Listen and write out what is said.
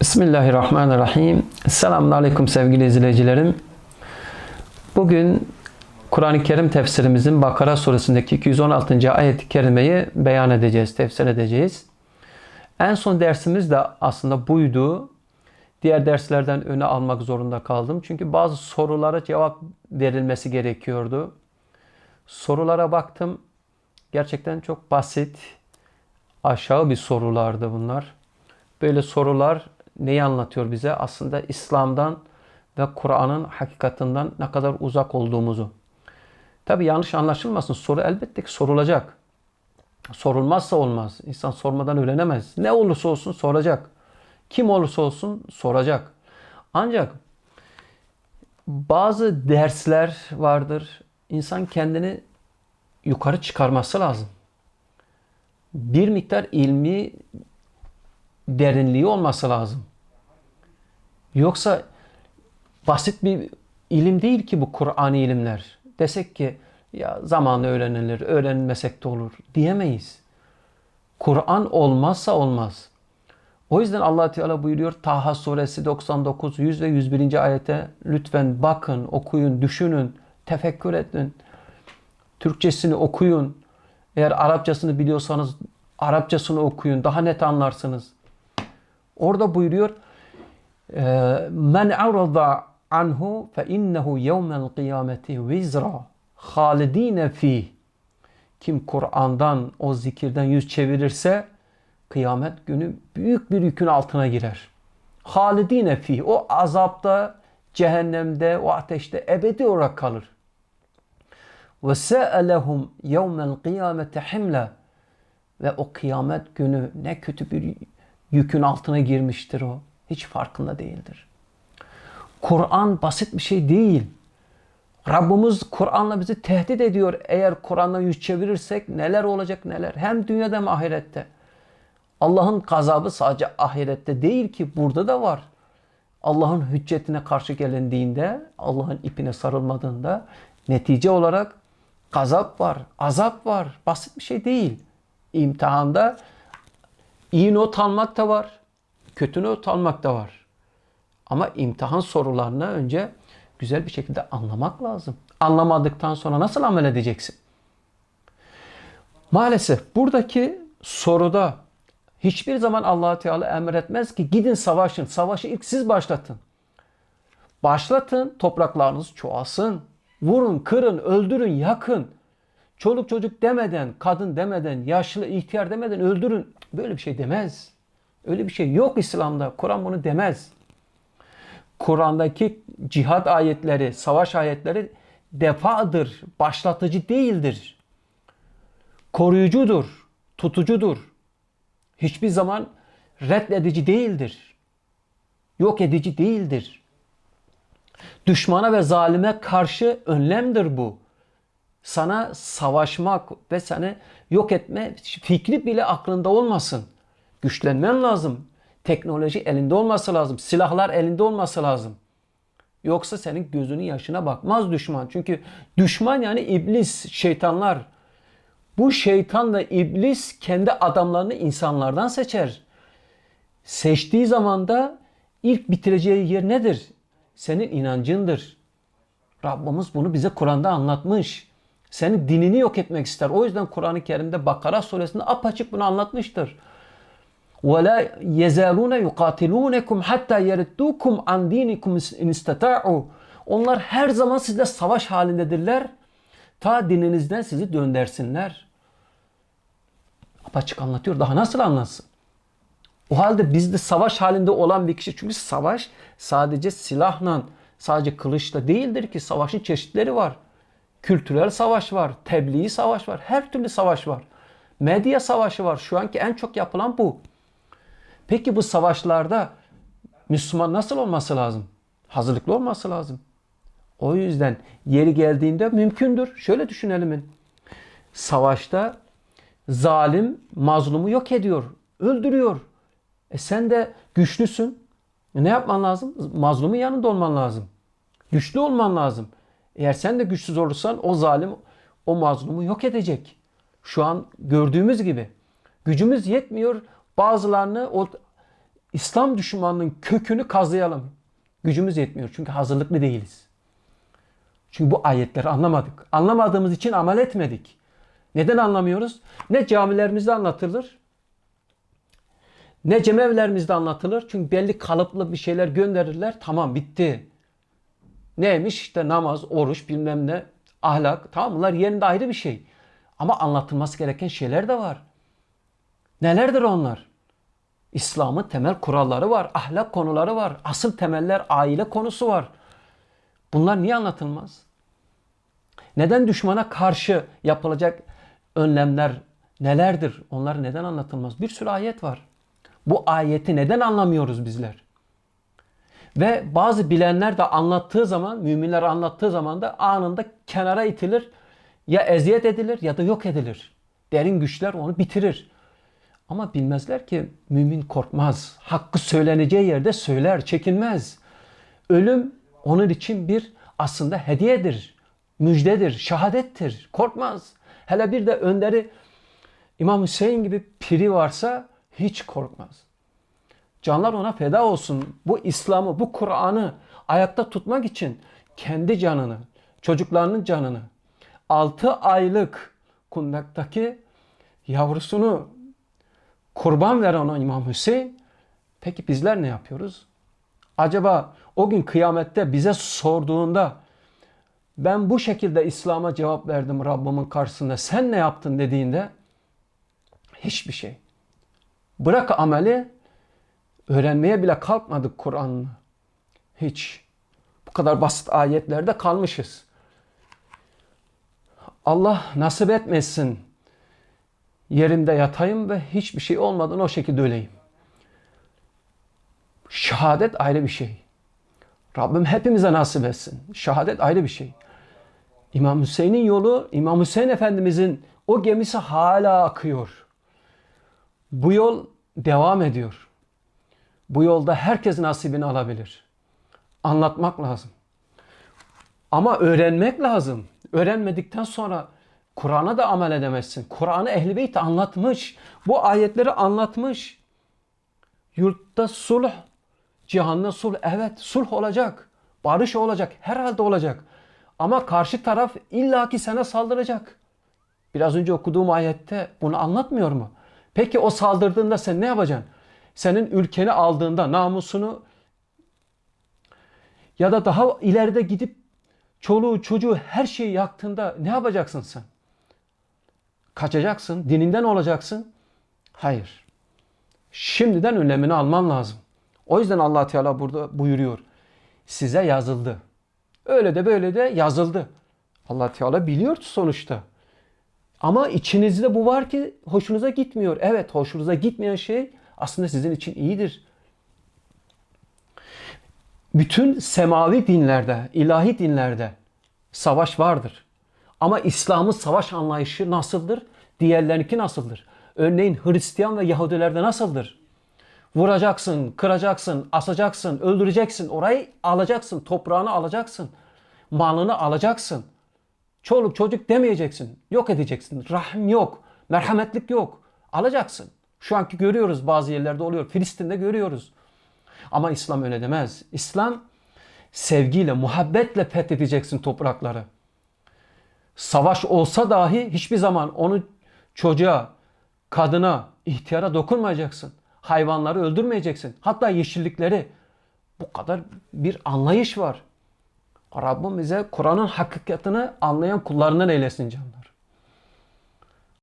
Bismillahirrahmanirrahim. Selamun Aleyküm sevgili izleyicilerim. Bugün Kur'an-ı Kerim tefsirimizin Bakara suresindeki 216. ayet-i kerimeyi beyan edeceğiz, tefsir edeceğiz. En son dersimiz de aslında buydu. Diğer derslerden öne almak zorunda kaldım. Çünkü bazı sorulara cevap verilmesi gerekiyordu. Sorulara baktım. Gerçekten çok basit, aşağı bir sorulardı bunlar. Böyle sorular neyi anlatıyor bize? Aslında İslam'dan ve Kur'an'ın hakikatinden ne kadar uzak olduğumuzu. Tabi yanlış anlaşılmasın. Soru elbette ki sorulacak. Sorulmazsa olmaz. İnsan sormadan öğrenemez. Ne olursa olsun soracak. Kim olursa olsun soracak. Ancak bazı dersler vardır. İnsan kendini yukarı çıkarması lazım. Bir miktar ilmi derinliği olması lazım. Yoksa basit bir ilim değil ki bu Kur'an ilimler. Desek ki ya zamanla öğrenilir, öğrenmesek de olur diyemeyiz. Kur'an olmazsa olmaz. O yüzden allah Teala buyuruyor Taha suresi 99, 100 ve 101. ayete lütfen bakın, okuyun, düşünün, tefekkür edin. Türkçesini okuyun. Eğer Arapçasını biliyorsanız Arapçasını okuyun. Daha net anlarsınız. Orada buyuruyor men arada anhu fe innehu yevmel kıyameti vizra halidine fi kim Kur'an'dan o zikirden yüz çevirirse kıyamet günü büyük bir yükün altına girer. Halidine fi o azapta, cehennemde, o ateşte ebedi olarak kalır. Ve se'elehum yevmel kıyamete himle ve o kıyamet günü ne kötü bir yükün altına girmiştir o. Hiç farkında değildir. Kur'an basit bir şey değil. Rabbimiz Kur'an'la bizi tehdit ediyor. Eğer Kur'an'la yüz çevirirsek neler olacak neler. Hem dünyada hem ahirette. Allah'ın gazabı sadece ahirette değil ki burada da var. Allah'ın hüccetine karşı gelindiğinde, Allah'ın ipine sarılmadığında netice olarak gazap var, azap var. Basit bir şey değil. İmtihanda iyi not almak da var, kötü not almak da var. Ama imtihan sorularını önce güzel bir şekilde anlamak lazım. Anlamadıktan sonra nasıl amel edeceksin? Maalesef buradaki soruda hiçbir zaman allah Teala emretmez ki gidin savaşın. Savaşı ilk siz başlatın. Başlatın, topraklarınız çoğalsın. Vurun, kırın, öldürün, yakın. Çoluk çocuk demeden, kadın demeden, yaşlı, ihtiyar demeden öldürün. Böyle bir şey demez. Öyle bir şey yok İslam'da. Kur'an bunu demez. Kur'an'daki cihat ayetleri, savaş ayetleri defadır, başlatıcı değildir. Koruyucudur, tutucudur. Hiçbir zaman reddedici değildir. Yok edici değildir. Düşmana ve zalime karşı önlemdir bu. Sana savaşmak ve seni yok etme fikri bile aklında olmasın. Güçlenmen lazım. Teknoloji elinde olması lazım. Silahlar elinde olması lazım. Yoksa senin gözünün yaşına bakmaz düşman. Çünkü düşman yani iblis, şeytanlar. Bu şeytan da iblis kendi adamlarını insanlardan seçer. Seçtiği zaman da ilk bitireceği yer nedir? Senin inancındır. Rabbimiz bunu bize Kur'an'da anlatmış. Senin dinini yok etmek ister. O yüzden Kur'an-ı Kerim'de Bakara suresinde apaçık bunu anlatmıştır. وَلَا يَزَالُونَ يُقَاتِلُونَكُمْ حَتَّى يَرِدُّوكُمْ عَنْ دِينِكُمْ اِنْ اسْتَطَاعُوا Onlar her zaman sizle savaş halindedirler. Ta dininizden sizi döndersinler. Apaçık anlatıyor. Daha nasıl anlatsın? O halde bizde savaş halinde olan bir kişi. Çünkü savaş sadece silahla, sadece kılıçla değildir ki. Savaşın çeşitleri var. Kültürel savaş var, tebliğ savaş var, her türlü savaş var. Medya savaşı var. Şu anki en çok yapılan bu. Peki bu savaşlarda Müslüman nasıl olması lazım? Hazırlıklı olması lazım. O yüzden yeri geldiğinde mümkündür. Şöyle düşünelim. Savaşta zalim mazlumu yok ediyor, öldürüyor. E sen de güçlüsün. E ne yapman lazım? Mazlumun yanında olman lazım. Güçlü olman lazım. Eğer sen de güçsüz olursan o zalim o mazlumu yok edecek. Şu an gördüğümüz gibi gücümüz yetmiyor bazılarını o İslam düşmanlığının kökünü kazıyalım. Gücümüz yetmiyor çünkü hazırlıklı değiliz. Çünkü bu ayetleri anlamadık. Anlamadığımız için amel etmedik. Neden anlamıyoruz? Ne camilerimizde anlatılır, ne cemevlerimizde anlatılır. Çünkü belli kalıplı bir şeyler gönderirler. Tamam bitti. Neymiş? İşte namaz, oruç, bilmem ne, ahlak. Tamam bunlar yerinde ayrı bir şey. Ama anlatılması gereken şeyler de var. Nelerdir onlar? İslam'ın temel kuralları var, ahlak konuları var, asıl temeller aile konusu var. Bunlar niye anlatılmaz? Neden düşmana karşı yapılacak önlemler nelerdir? Onlar neden anlatılmaz? Bir sürü ayet var. Bu ayeti neden anlamıyoruz bizler? Ve bazı bilenler de anlattığı zaman, müminler anlattığı zaman da anında kenara itilir. Ya eziyet edilir ya da yok edilir. Derin güçler onu bitirir. Ama bilmezler ki mümin korkmaz. Hakkı söyleneceği yerde söyler, çekinmez. Ölüm onun için bir aslında hediyedir, müjdedir, şehadettir. Korkmaz. Hele bir de önderi İmam Hüseyin gibi piri varsa hiç korkmaz. Canlar ona feda olsun. Bu İslam'ı, bu Kur'an'ı ayakta tutmak için kendi canını, çocuklarının canını, 6 aylık kundaktaki yavrusunu kurban veren o İmam Hüseyin. Peki bizler ne yapıyoruz? Acaba o gün kıyamette bize sorduğunda ben bu şekilde İslam'a cevap verdim Rabbimin karşısında sen ne yaptın dediğinde hiçbir şey. Bırak ameli öğrenmeye bile kalkmadık Kur'an'ı. Hiç. Bu kadar basit ayetlerde kalmışız. Allah nasip etmesin yerimde yatayım ve hiçbir şey olmadan o şekilde öleyim. Şehadet ayrı bir şey. Rabbim hepimize nasip etsin. Şehadet ayrı bir şey. İmam Hüseyin'in yolu, İmam Hüseyin Efendimizin o gemisi hala akıyor. Bu yol devam ediyor. Bu yolda herkes nasibini alabilir. Anlatmak lazım. Ama öğrenmek lazım. Öğrenmedikten sonra Kur'an'a da amel edemezsin. Kur'an'ı Ehl-i Beyt anlatmış. Bu ayetleri anlatmış. Yurtta sulh, cihanda sulh. Evet sulh olacak. Barış olacak. Herhalde olacak. Ama karşı taraf illaki sana saldıracak. Biraz önce okuduğum ayette bunu anlatmıyor mu? Peki o saldırdığında sen ne yapacaksın? Senin ülkeni aldığında namusunu ya da daha ileride gidip çoluğu çocuğu her şeyi yaktığında ne yapacaksın sen? Kaçacaksın, dininden olacaksın. Hayır. Şimdiden önlemini alman lazım. O yüzden allah Teala burada buyuruyor. Size yazıldı. Öyle de böyle de yazıldı. allah Teala biliyor sonuçta. Ama içinizde bu var ki hoşunuza gitmiyor. Evet hoşunuza gitmeyen şey aslında sizin için iyidir. Bütün semavi dinlerde, ilahi dinlerde savaş vardır. Ama İslam'ın savaş anlayışı nasıldır? Diğerlerinki nasıldır? Örneğin Hristiyan ve Yahudilerde nasıldır? Vuracaksın, kıracaksın, asacaksın, öldüreceksin. Orayı alacaksın, toprağını alacaksın. Malını alacaksın. Çoluk çocuk demeyeceksin. Yok edeceksin. Rahim yok. Merhametlik yok. Alacaksın. Şu anki görüyoruz bazı yerlerde oluyor. Filistin'de görüyoruz. Ama İslam öyle demez. İslam sevgiyle, muhabbetle fethedeceksin toprakları. Savaş olsa dahi hiçbir zaman onu çocuğa, kadına, ihtiyara dokunmayacaksın. Hayvanları öldürmeyeceksin. Hatta yeşillikleri. Bu kadar bir anlayış var. Rabbim bize Kur'an'ın hakikatini anlayan kullarından eylesin canlar.